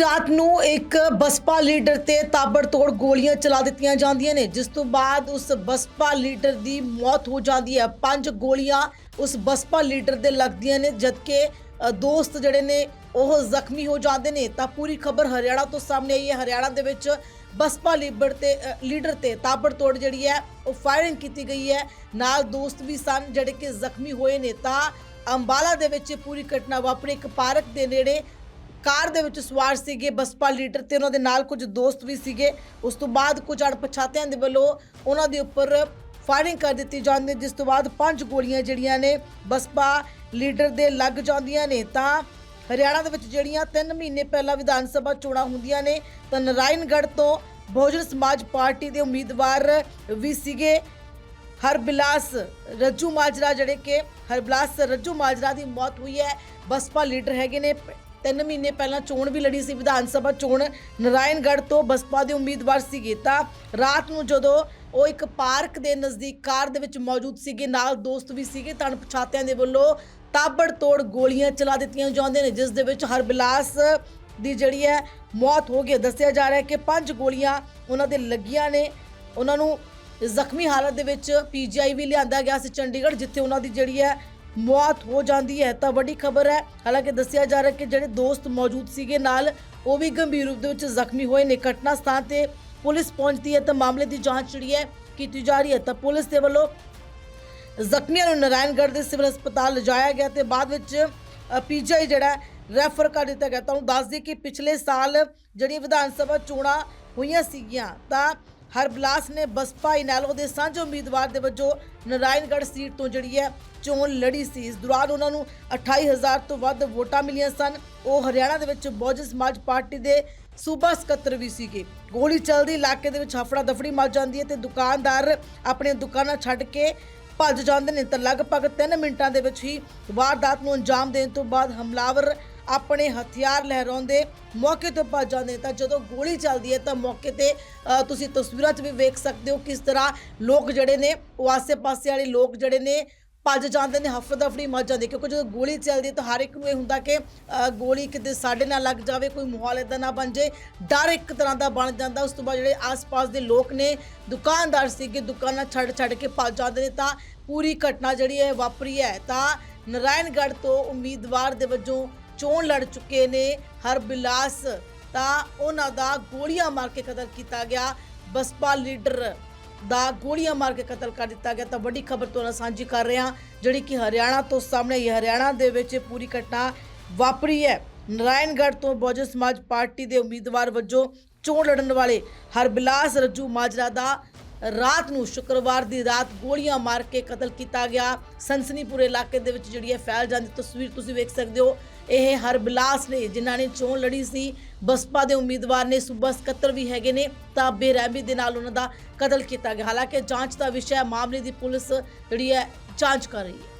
ਰਾਤ ਨੂੰ ਇੱਕ ਬਸਪਾ ਲੀਡਰ ਤੇ ਤਾਬੜਤੋੜ ਗੋਲੀਆਂ ਚਲਾ ਦਿੱਤੀਆਂ ਜਾਂਦੀਆਂ ਨੇ, ਜਿਸ ਤੋਂ ਬਾਅਦ ਉਸ ਬਸਪਾ ਲੀਡਰ ਦੀ ਮੌਤ ਹੋ ਜਾਂਦੀ ਹੈ। ਪੰਜ ਗੋਲੀਆਂ ਉਸ ਬਸਪਾ ਲੀਡਰ ਦੇ ਲੱਗਦੀਆਂ ਨੇ, ਜਦਕਿ ਦੋਸਤ ਜਿਹੜੇ ਨੇ, ਉਹ ਜ਼ਖਮੀ ਹੋ ਜਾਂਦੇ ਨੇ। ਤਾਂ ਪੂਰੀ ਖਬਰ ਹਰਿਆਣਾ ਤੋਂ ਸਾਹਮਣੇ ਆਈ ਹੈ। ਹਰਿਆਣਾ ਦੇ ਵਿੱਚ ਬਸਪਾ ਲੀਡਰ ਤੇ ਲੀਡਰ ਤੇ ਤਾਬੜਤੋੜ ਜਿਹੜੀ ਹੈ, ਉਹ ਫਾਇਰਿੰਗ ਕੀਤੀ ਗਈ ਹੈ। ਨਾਲ ਦੋਸਤ ਵੀ ਸਨ ਜਿਹੜੇ ਕਿ ਜ਼ਖਮੀ ਹੋਏ ਨੇ। ਤਾਂ ਅੰਬਾਲਾ ਦੇ ਵਿੱਚ ਇਹ ਪੂਰੀ ਘਟਨਾ ਵਾਪਰੀ। ਇੱਕ ਪਾਰਕ ਦੇ ਨੇੜੇ ਕਾਰ ਦੇ ਵਿੱਚ ਸਵਾਰ ਸੀਗੇ ਬਸਪਾ ਲੀਡਰ ਤੇ ਉਹਨਾਂ ਦੇ ਨਾਲ ਕੁਝ ਦੋਸਤ ਵੀ ਸੀਗੇ। ਉਸ ਤੋਂ ਬਾਅਦ ਕੁਝ ਅਣਪਛਾਤਿਆਂ ਦੇ ਵੱਲੋਂ ਉਹਨਾਂ ਦੇ ਉੱਪਰ ਫਾਇਰਿੰਗ ਕਰ ਦਿੱਤੀ ਜਾਂਦੀ ਜਿਸ ਤੋਂ ਬਾਅਦ ਪੰਜ ਗੋਲੀਆਂ ਜਿਹੜੀਆਂ ਨੇ ਬਸਪਾ ਲੀਡਰ ਦੇ ਲੱਗ ਜਾਂਦੀਆਂ ਨੇ। ਤਾਂ ਹਰਿਆਣਾ ਦੇ ਵਿੱਚ ਜਿਹੜੀਆਂ 3 ਮਹੀਨੇ ਪਹਿਲਾਂ ਵਿਧਾਨ ਸਭਾ ਚੋਣਾਂ ਹੁੰਦੀਆਂ ਨੇ, ਤਾਂ ਨਰਾਇਣਗੜ੍ਹ ਤੋਂ ਬਹੁਜਨ ਸਮਾਜ ਪਾਰਟੀ ਦੇ ਉਮੀਦਵਾਰ ਵੀ ਸੀਗੇ ਹਰਬਿਲਾਸ ਰੱਜੂ ਮਾਜਰਾ, ਜਿਹੜੇ ਕਿ ਹਰਬਿਲਾਸ ਰੱਜੂ ਮਾਜਰਾ ਦੀ ਮੌਤ ਹੋਈ ਹੈ। ਬਸਪਾ ਲੀਡਰ ਹੈਗੇ ਨੇ ਪ- ਤਿੰਨ ਮਹੀਨੇ ਪਹਿਲਾਂ ਚੋਣ ਵੀ ਲੜੀ ਸੀ, ਵਿਧਾਨ ਸਭਾ ਚੋਣ ਨਰਾਇਣਗੜ੍ਹ ਤੋਂ ਬਸਪਾ ਦੇ ਉਮੀਦਵਾਰ ਸੀਗੇ। ਤਾਂ ਰਾਤ ਨੂੰ ਜਦੋਂ ਉਹ ਇੱਕ ਪਾਰਕ ਦੇ ਨਜ਼ਦੀਕ ਕਾਰ ਦੇ ਵਿੱਚ ਮੌਜੂਦ ਸੀਗੇ, ਨਾਲ ਦੋਸਤ ਵੀ ਸੀਗੇ, ਤਾਂ ਪਛਾਤਿਆਂ ਦੇ ਵੱਲੋਂ ਤਾਬੜ ਤੋੜ ਗੋਲੀਆਂ ਚਲਾ ਦਿੱਤੀਆਂ ਜਾਂਦੀਆਂ ਨੇ, ਜਿਸ ਦੇ ਵਿੱਚ ਹਰਬਿਲਾਸ ਦੀ ਜਿਹੜੀ ਹੈ ਮੌਤ ਹੋ ਗਈ ਦੱਸਿਆ ਜਾ ਰਿਹਾ ਹੈ ਕਿ ਪੰਜ ਗੋਲੀਆਂ ਉਹਨਾਂ ਦੇ ਲੱਗੀਆਂ ਨੇ। ਉਹਨਾਂ ਨੂੰ ਜ਼ਖਮੀ ਹਾਲਤ ਦੇ ਵਿੱਚ ਪੀਜੀਆਈ ਵੀ ਲਿਆਂਦਾ ਗਿਆ ਸੀ ਚੰਡੀਗੜ੍ਹ, ਜਿੱਥੇ ਉਹਨਾਂ ਦੀ ਜਿਹੜੀ ਹੈ ਮੌਤ ਹੋ ਜਾਂਦੀ ਹੈ, ਤਾਂ ਵੱਡੀ ਖਬਰ ਹੈ। ਹਾਲਾਂਕਿ ਦੱਸਿਆ ਜਾ ਰਿਹਾ ਕਿ ਜਿਹੜੇ ਦੋਸਤ ਮੌਜੂਦ ਸੀਗੇ ਨਾਲ, ਉਹ ਵੀ ਗੰਭੀਰ ਰੂਪ ਦੇ ਵਿੱਚ ਜ਼ਖਮੀ ਹੋਏ ਨੇ। ਘਟਨਾ ਸਥਾਨ ਤੇ ਪੁਲਿਸ ਪਹੁੰਚਦੀ ਹੈ, ਤਾਂ ਮਾਮਲੇ ਦੀ ਜਾਂਚ ਜਿਹੜੀ ਹੈ ਕੀਤੀ ਜਾ ਰਹੀ ਹੈ। ਤਾਂ ਪੁਲਿਸ ਦੇ ਵੱਲੋਂ ਜ਼ਖਮੀਆਂ ਨੂੰ ਨਾਰਾਇਣਗੜ੍ਹ ਦੇ ਸਿਵਲ ਹਸਪਤਾਲ ਲਿਜਾਇਆ ਗਿਆ ਤੇ ਬਾਅਦ ਵਿੱਚ ਪੀਜੀਆਈ ਜਿਹੜਾ ਰੈਫਰ ਕਰ ਦਿੱਤਾ ਗਿਆ। ਤੁਹਾਨੂੰ ਦੱਸ ਦਈਏ ਕਿ ਪਿਛਲੇ ਸਾਲ ਜਿਹੜੀ ਵਿਧਾਨ ਸਭਾ ਚੋਣਾਂ ਹੋਈਆਂ ਸੀਗੀਆਂ, ਤਾਂ ਹਰਬਲਾਸ ਨੇ ਬਸਪਾ ਇਨੈਲੋ ਦੇ ਸਾਂਝੇ ਉਮੀਦਵਾਰ ਦੇ ਵਜੋਂ ਨਾਰਾਇਣਗੜ੍ਹ ਸੀਟ ਤੋਂ ਜਿਹੜੀ ਹੈ ਚੋਣ ਲੜੀ ਸੀ। ਇਸ ਦੌਰਾਨ ਉਹਨਾਂ ਨੂੰ 28000 ਤੋਂ ਵੱਧ ਵੋਟਾਂ ਮਿਲੀਆਂ ਸਨ। ਉਹ ਹਰਿਆਣਾ ਦੇ ਵਿੱਚ ਬਹੁਜਨ ਸਮਾਜ ਪਾਰਟੀ ਦੇ ਸੂਬਾ ਸਕੱਤਰ ਵੀ ਸੀਗੇ। ਗੋਲੀ ਚੱਲਦੀ ਇਲਾਕੇ ਦੇ ਵਿੱਚ ਹਫੜਾ ਦਫੜੀ ਮਚ ਜਾਂਦੀ ਹੈ ਤੇ ਦੁਕਾਨਦਾਰ ਆਪਣੀਆਂ ਦੁਕਾਨਾਂ ਛੱਡ ਕੇ ਭੱਜ ਜਾਂਦੇ ਨੇ। ਤਾਂ ਲਗਭਗ 3 ਮਿੰਟਾਂ ਦੇ ਵਿੱਚ ਹੀ ਵਾਰਦਾਤ ਨੂੰ ਅੰਜਾਮ ਦੇਣ ਤੋਂ ਬਾਅਦ ਹਮਲਾਵਰ ਆਪਣੇ ਹਥਿਆਰ ਲਹਿਰਾਉਂਦੇ ਮੌਕੇ ਤੋਂ ਭੱਜ ਜਾਂਦੇ ਨੇ। ਤਾਂ ਜਦੋਂ ਗੋਲੀ ਚੱਲਦੀ ਹੈ ਤਾਂ ਮੌਕੇ ਤੇ ਤੁਸੀਂ ਤਸਵੀਰਾਂ 'ਚ ਵੀ ਵੇਖ ਸਕਦੇ ਹੋ ਕਿਸ ਤਰ੍ਹਾਂ ਲੋਕ ਜਿਹੜੇ ਨੇ, ਉਹ ਆਸੇ-ਪਾਸੇ ਵਾਲੇ ਲੋਕ ਜਿਹੜੇ ਨੇ ਭੱਜ ਜਾਂਦੇ ਨੇ ਹਫੜਾ ਦਫੜੀ ਮਚ ਜਾਂਦੀ ਕਿਉਂਕਿ ਜਦੋਂ ਗੋਲੀ ਚੱਲਦੀ ਹੈ ਤਾਂ ਹਰ ਇੱਕ ਨੂੰ ਇਹ ਹੁੰਦਾ ਕਿ ਗੋਲੀ ਕਿਤੇ ਸਾਡੇ ਨਾਲ ਲੱਗ ਜਾਵੇ, ਕੋਈ ਮਾਹੌਲ ਇਦਾਂ ਨਾ ਬਣ ਜੇ ਡਰ ਇੱਕ ਤਰ੍ਹਾਂ ਦਾ ਬਣ ਜਾਂਦਾ। ਉਸ ਤੋਂ ਬਾਅਦ ਜਿਹੜੇ ਆਸ-ਪਾਸ ਦੇ ਲੋਕ ਨੇ, ਦੁਕਾਨਦਾਰ ਸੀਗੇ, ਦੁਕਾਨਾਂ ਛੱਡ ਛੱਡ ਕੇ ਭੱਜ ਜਾਂਦੇ ਨੇ। ਤਾਂ ਪੂਰੀ ਘਟਨਾ ਜਿਹੜੀ ਹੈ ਵਾਪਰੀ ਹੈ। ਤਾਂ ਨਰਾਇਣਗੜ੍ਹ ਤੋਂ ਉਮੀਦਵਾਰ ਦੇ ਵਜੋਂ ਚੋਣ ਲੜ ਚੁੱਕੇ ਨੇ ਹਰਬਿਲਾਸ ਤਾਂ ਉਹਨਾਂ ਦਾ ਗੋਲੀਆਂ ਮਾਰ ਕੇ ਕਤਲ ਕੀਤਾ ਗਿਆ। ਬਸਪਾ ਲੀਡਰ ਦਾ ਗੋਲੀਆਂ ਮਾਰ ਕੇ ਕਤਲ ਕਰ ਦਿੱਤਾ ਗਿਆ ਤਾਂ ਵੱਡੀ ਖਬਰ ਤੋਂ ਨਾਲ ਸਾਂਝੀ ਕਰ ਰਹੇ ਹਾਂ, ਜਿਹੜੀ ਕਿ ਹਰਿਆਣਾ ਤੋਂ ਸਾਹਮਣੇ ਆਈ। ਹੈ ਹਰਿਆਣਾ ਦੇ ਵਿੱਚ ਇਹ ਪੂਰੀ ਘਟਨਾ ਵਾਪਰੀ ਹੈ। ਨਾਰਾਇਣਗੜ੍ਹ ਤੋਂ ਬਹੁਜਨ ਸਮਾਜ ਪਾਰਟੀ ਦੇ ਉਮੀਦਵਾਰ ਵਜੋਂ ਚੋਣ ਲੜਨ ਵਾਲੇ ਹਰਬਿਲਾਸ ਰੱਜੂ ਮਾਜਰਾ ਦਾ ਰਾਤ ਨੂੰ ਸ਼ੁੱਕਰਵਾਰ ਦੀ ਰਾਤ ਗੋਲੀਆਂ ਮਾਰ ਕੇ ਕਤਲ ਕੀਤਾ ਗਿਆ। ਸਨਸਨੀਪੁਰ ਇਲਾਕੇ ਦੇ ਵਿੱਚ ਜਿਹੜੀ ਹੈ ਫੈਲ ਜਾਂਦੀ ਤਸਵੀਰ ਤੁਸੀਂ ਵੇਖ ਸਕਦੇ ਹੋ। ਇਹ ਹਰਬਿਲਾਸ ਨੇ ਜਿਨ੍ਹਾਂ ਨੇ ਚੋਣ ਲੜੀ ਸੀ। ਬਸਪਾ ਦੇ ਉਮੀਦਵਾਰ ਨੇ ਸੂਬਾ ਸਕੱਤਰ ਵੀ ਹੈਗੇ ਨੇ, ਤਾਂ ਬੇਰਹਿਮੀ ਦੇ ਨਾਲ ਉਹਨਾਂ ਦਾ ਕਤਲ ਕੀਤਾ ਗਿਆ। ਹਾਲਾਂਕਿ ਜਾਂਚ ਦਾ ਵਿਸ਼ਾ ਮਾਮਲੇ ਦੀ ਪੁਲਿਸ ਜਿਹੜੀ ਹੈ ਜਾਂਚ ਕਰ ਰਹੀ ਹੈ।